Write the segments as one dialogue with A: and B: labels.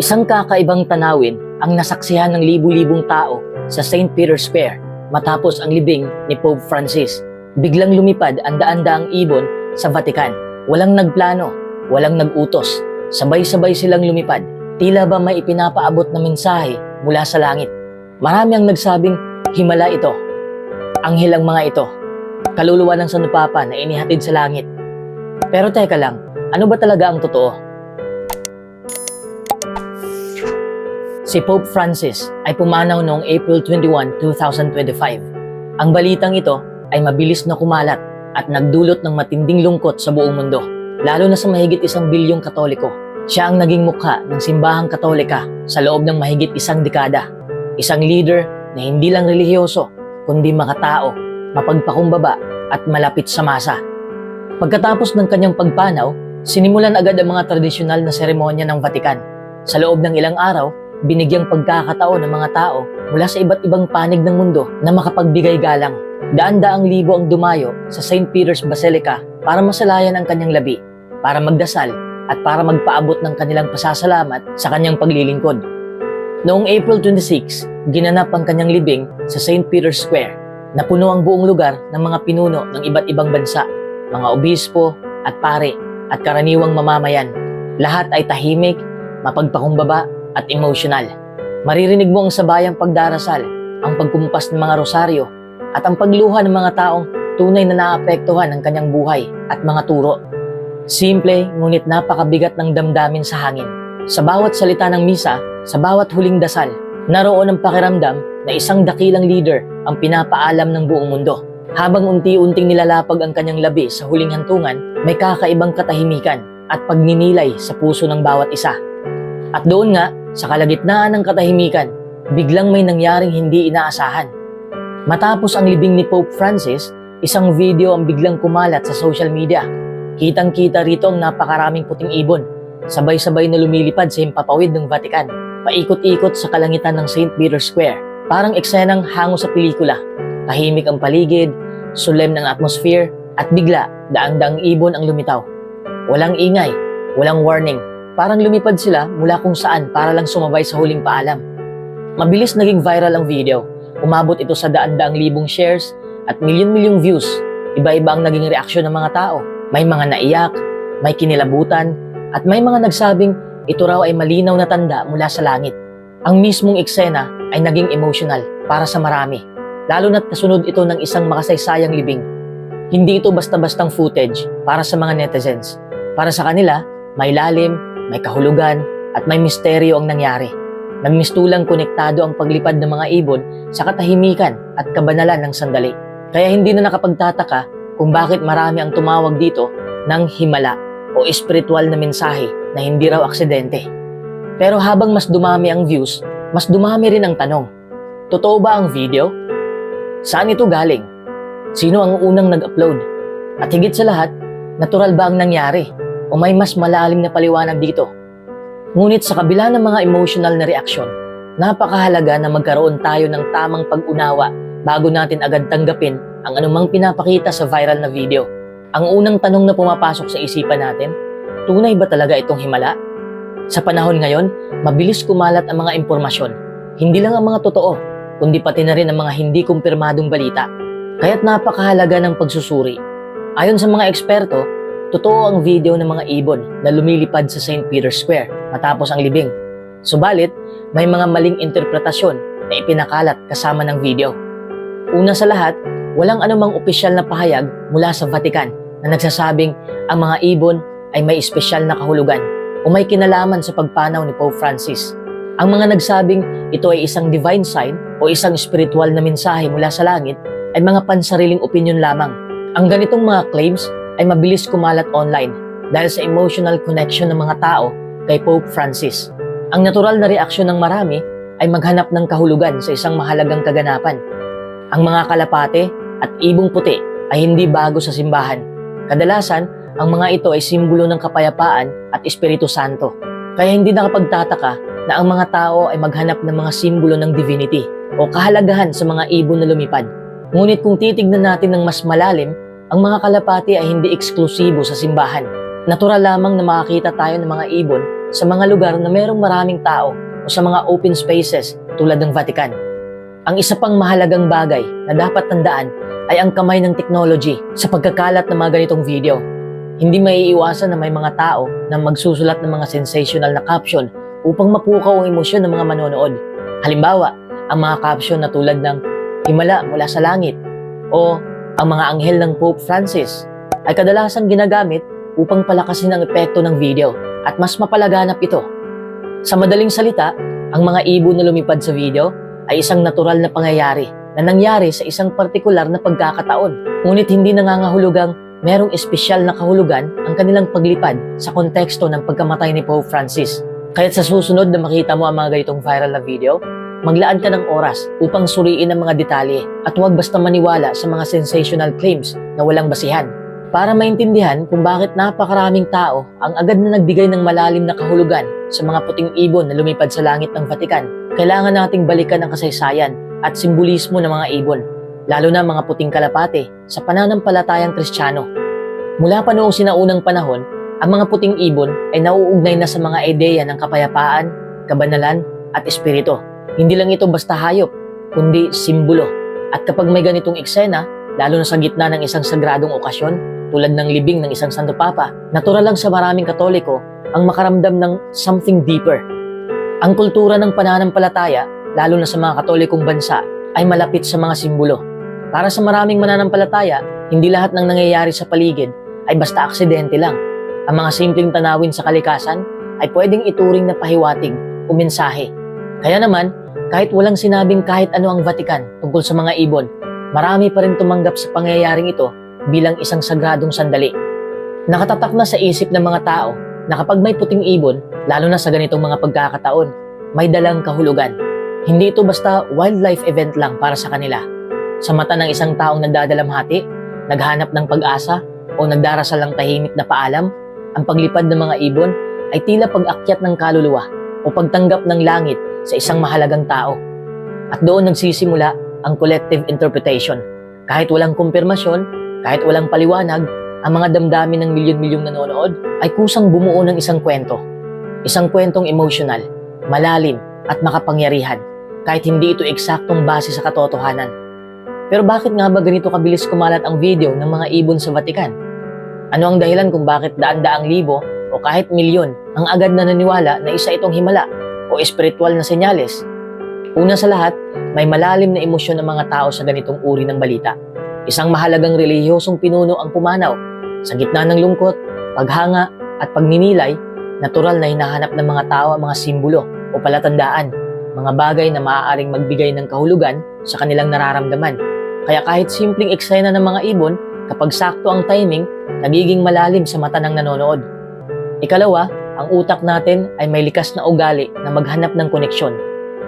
A: Isang kakaibang tanawin ang nasaksihan ng libu-libong tao sa St. Peter's Square matapos ang libing ni Pope Francis. Biglang lumipad ang daan-daang ibon sa Vatican. Walang nagplano, walang nagutos. Sabay-sabay silang lumipad. Tila ba may ipinapaabot na mensahe mula sa langit. Marami ang nagsabing himala ito. Anghel ang mga ito. Kaluluwa ng sanupapa na inihatid sa langit. Pero teka lang, ano ba talaga ang totoo? Si Pope Francis ay pumanaw noong April 21, 2025. Ang balitang ito ay mabilis na kumalat at nagdulot ng matinding lungkot sa buong mundo, lalo na sa mahigit isang bilyong katoliko. Siya ang naging mukha ng simbahang katolika sa loob ng mahigit isang dekada. Isang leader na hindi lang relihiyoso, kundi makatao, mapagpakumbaba at malapit sa masa. Pagkatapos ng kanyang pagpanaw, sinimulan agad ang mga tradisyonal na seremonya ng Vatican. Sa loob ng ilang araw, binigyang pagkakataon ng mga tao mula sa iba't ibang panig ng mundo na makapagbigay galang. Daan-daang libo ang dumayo sa St. Peter's Basilica para masalayan ang kanyang labi, para magdasal at para magpaabot ng kanilang pasasalamat sa kanyang paglilingkod. Noong April 26, ginanap ang kanyang libing sa St. Peter's Square. Napuno ang buong lugar ng mga pinuno ng iba't ibang bansa, mga obispo at pare at karaniwang mamamayan. Lahat ay tahimik, mapagpakumbaba at emotional. Maririnig mo ang sabayang pagdarasal, ang pagkumpas ng mga rosaryo, at ang pagluha ng mga taong tunay na naapektuhan ng kanyang buhay at mga turo. Simple ngunit napakabigat ng damdamin sa hangin. Sa bawat salita ng misa, sa bawat huling dasal, naroon ang pakiramdam na isang dakilang leader ang pinapaalam ng buong mundo. Habang unti-unting nilalapag ang kanyang labi sa huling hantungan, may kakaibang katahimikan at pagninilay sa puso ng bawat isa. At doon nga, sa kalagitnaan ng katahimikan, biglang may nangyaring hindi inaasahan. Matapos ang libing ni Pope Francis, isang video ang biglang kumalat sa social media. Kitang-kita rito ang napakaraming puting ibon, sabay-sabay na lumilipad sa himpapawid ng Vatican, paikot-ikot sa kalangitan ng St. Peter's Square. Parang eksenang hango sa pelikula. Tahimik ang paligid, solemn ng atmosphere, at bigla, daang-daang ibon ang lumitaw. Walang ingay, walang warning, Parang lumipad sila mula kung saan para lang sumabay sa huling paalam. Mabilis naging viral ang video. Umabot ito sa daan-daang libong shares at milyon-milyong views. Iba-iba ang naging reaksyon ng mga tao. May mga naiyak, may kinilabutan, at may mga nagsabing ito raw ay malinaw na tanda mula sa langit. Ang mismong eksena ay naging emotional para sa marami. Lalo na't kasunod ito ng isang makasaysayang libing. Hindi ito basta-bastang footage para sa mga netizens. Para sa kanila, may lalim, may kahulugan, at may misteryo ang nangyari. Nagmistulang konektado ang paglipad ng mga ibon sa katahimikan at kabanalan ng sandali. Kaya hindi na nakapagtataka kung bakit marami ang tumawag dito ng himala o espiritual na mensahe na hindi raw aksidente. Pero habang mas dumami ang views, mas dumami rin ang tanong. Totoo ba ang video? Saan ito galing? Sino ang unang nag-upload? At higit sa lahat, natural ba ang nangyari? O may mas malalim na paliwanag dito. Ngunit sa kabila ng mga emotional na reaksyon, napakahalaga na magkaroon tayo ng tamang pag-unawa bago natin agad tanggapin ang anumang pinapakita sa viral na video. Ang unang tanong na pumapasok sa isipan natin, tunay ba talaga itong himala? Sa panahon ngayon, mabilis kumalat ang mga impormasyon. Hindi lang ang mga totoo, kundi pati na rin ang mga hindi kumpirmadong balita. Kaya't napakahalaga ng pagsusuri. Ayon sa mga eksperto, Totoo ang video ng mga ibon na lumilipad sa St. Peter's Square matapos ang libing. Subalit, may mga maling interpretasyon na ipinakalat kasama ng video. Una sa lahat, walang anumang opisyal na pahayag mula sa Vatican na nagsasabing ang mga ibon ay may espesyal na kahulugan o may kinalaman sa pagpanaw ni Pope Francis. Ang mga nagsabing ito ay isang divine sign o isang spiritual na mensahe mula sa langit ay mga pansariling opinion lamang. Ang ganitong mga claims ay mabilis kumalat online dahil sa emotional connection ng mga tao kay Pope Francis. Ang natural na reaksyon ng marami ay maghanap ng kahulugan sa isang mahalagang kaganapan. Ang mga kalapate at ibong puti ay hindi bago sa simbahan. Kadalasan, ang mga ito ay simbolo ng kapayapaan at Espiritu Santo. Kaya hindi nakapagtataka na ang mga tao ay maghanap ng mga simbolo ng divinity o kahalagahan sa mga ibon na lumipad. Ngunit kung titignan natin ng mas malalim, ang mga kalapati ay hindi eksklusibo sa simbahan. Natural lamang na makakita tayo ng mga ibon sa mga lugar na merong maraming tao o sa mga open spaces tulad ng Vatican. Ang isa pang mahalagang bagay na dapat tandaan ay ang kamay ng technology sa pagkakalat ng mga ganitong video. Hindi maiiwasan na may mga tao na magsusulat ng mga sensational na caption upang mapukaw ang emosyon ng mga manonood. Halimbawa, ang mga caption na tulad ng Himala mula sa langit o ang mga anghel ng Pope Francis ay kadalasang ginagamit upang palakasin ang epekto ng video at mas mapalaganap ito. Sa madaling salita, ang mga ibon na lumipad sa video ay isang natural na pangyayari na nangyari sa isang partikular na pagkakataon. Ngunit hindi nangangahulugang merong espesyal na kahulugan ang kanilang paglipad sa konteksto ng pagkamatay ni Pope Francis. Kaya't sa susunod na makita mo ang mga ganitong viral na video, maglaan ka ng oras upang suriin ang mga detalye at huwag basta maniwala sa mga sensational claims na walang basihan. Para maintindihan kung bakit napakaraming tao ang agad na nagbigay ng malalim na kahulugan sa mga puting ibon na lumipad sa langit ng Vatican, kailangan nating balikan ang kasaysayan at simbolismo ng mga ibon, lalo na mga puting kalapate sa pananampalatayang kristyano. Mula pa noong sinaunang panahon, ang mga puting ibon ay nauugnay na sa mga ideya ng kapayapaan, kabanalan at espiritu. Hindi lang ito basta hayop, kundi simbolo. At kapag may ganitong eksena, lalo na sa gitna ng isang sagradong okasyon, tulad ng libing ng isang Santo Papa, natural lang sa maraming Katoliko ang makaramdam ng something deeper. Ang kultura ng pananampalataya, lalo na sa mga Katolikong bansa, ay malapit sa mga simbolo. Para sa maraming mananampalataya, hindi lahat ng nangyayari sa paligid ay basta aksidente lang. Ang mga simpleng tanawin sa kalikasan ay pwedeng ituring na pahiwatig o mensahe. Kaya naman, kahit walang sinabing kahit ano ang Vatican tungkol sa mga ibon, marami pa rin tumanggap sa pangyayaring ito bilang isang sagradong sandali. Nakatatak na sa isip ng mga tao na kapag may puting ibon, lalo na sa ganitong mga pagkakataon, may dalang kahulugan. Hindi ito basta wildlife event lang para sa kanila. Sa mata ng isang taong nagdadalamhati, naghanap ng pag-asa, o nagdarasal ng tahimik na paalam, ang paglipad ng mga ibon ay tila pag-akyat ng kaluluwa o pagtanggap ng langit sa isang mahalagang tao. At doon nagsisimula ang collective interpretation. Kahit walang kumpirmasyon, kahit walang paliwanag, ang mga damdamin ng milyon-milyong nanonood ay kusang bumuo ng isang kwento. Isang kwentong emotional, malalim at makapangyarihan kahit hindi ito eksaktong base sa katotohanan. Pero bakit nga ba ganito kabilis kumalat ang video ng mga ibon sa Vatican? Ano ang dahilan kung bakit daan-daang libo o kahit milyon ang agad na naniwala na isa itong himala o espiritual na senyales? Una sa lahat, may malalim na emosyon ng mga tao sa ganitong uri ng balita. Isang mahalagang relihiyosong pinuno ang pumanaw. Sa gitna ng lungkot, paghanga at pagninilay, natural na hinahanap ng mga tao ang mga simbolo o palatandaan, mga bagay na maaaring magbigay ng kahulugan sa kanilang nararamdaman. Kaya kahit simpleng eksena ng mga ibon, kapag sakto ang timing, nagiging malalim sa mata ng nanonood. Ikalawa, ang utak natin ay may likas na ugali na maghanap ng koneksyon.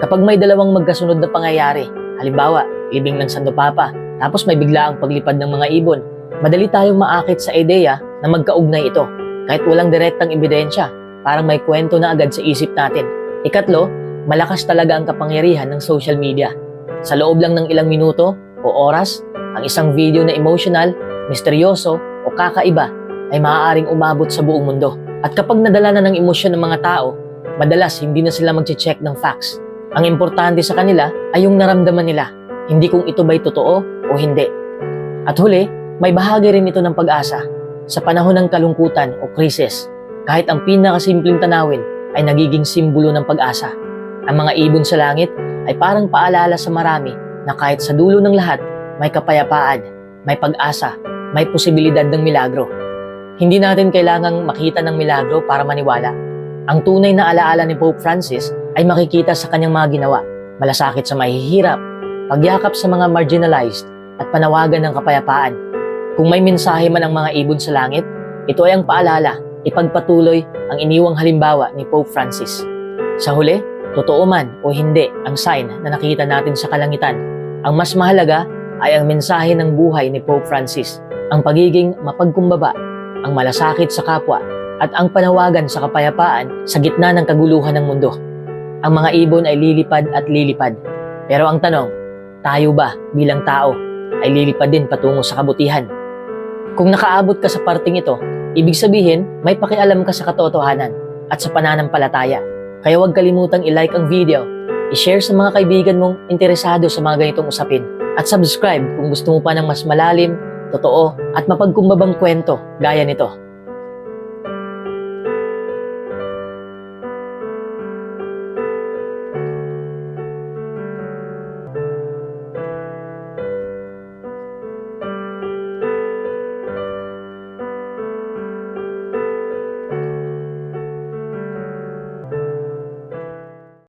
A: Kapag may dalawang magkasunod na pangyayari, halimbawa, libing ng Santo Papa, tapos may bigla ang paglipad ng mga ibon, madali tayong maakit sa ideya na magkaugnay ito, kahit walang direktang ebidensya, parang may kwento na agad sa isip natin. Ikatlo, malakas talaga ang kapangyarihan ng social media. Sa loob lang ng ilang minuto o oras, ang isang video na emotional, misteryoso o kakaiba ay maaaring umabot sa buong mundo. At kapag nadala na ng emosyon ng mga tao, madalas hindi na sila magche-check ng facts. Ang importante sa kanila ay yung naramdaman nila, hindi kung ito ba'y totoo o hindi. At huli, may bahagi rin ito ng pag-asa. Sa panahon ng kalungkutan o krisis, kahit ang pinakasimpleng tanawin ay nagiging simbolo ng pag-asa. Ang mga ibon sa langit ay parang paalala sa marami na kahit sa dulo ng lahat, may kapayapaan, may pag-asa, may posibilidad ng milagro. Hindi natin kailangang makita ng milagro para maniwala. Ang tunay na alaala ni Pope Francis ay makikita sa kanyang mga ginawa, malasakit sa mahihirap, pagyakap sa mga marginalized, at panawagan ng kapayapaan. Kung may mensahe man ang mga ibon sa langit, ito ay ang paalala, ipagpatuloy ang iniwang halimbawa ni Pope Francis. Sa huli, totoo man o hindi ang sign na nakita natin sa kalangitan, ang mas mahalaga ay ang mensahe ng buhay ni Pope Francis, ang pagiging mapagkumbaba, ang malasakit sa kapwa, at ang panawagan sa kapayapaan sa gitna ng kaguluhan ng mundo. Ang mga ibon ay lilipad at lilipad. Pero ang tanong, tayo ba bilang tao ay lilipad din patungo sa kabutihan? Kung nakaabot ka sa parting ito, Ibig sabihin, may pakialam ka sa katotohanan at sa pananampalataya. Kaya huwag kalimutang i-like ang video, i-share sa mga kaibigan mong interesado sa mga ganitong usapin, at subscribe kung gusto mo pa ng mas malalim, totoo, at mapagkumbabang kwento gaya nito.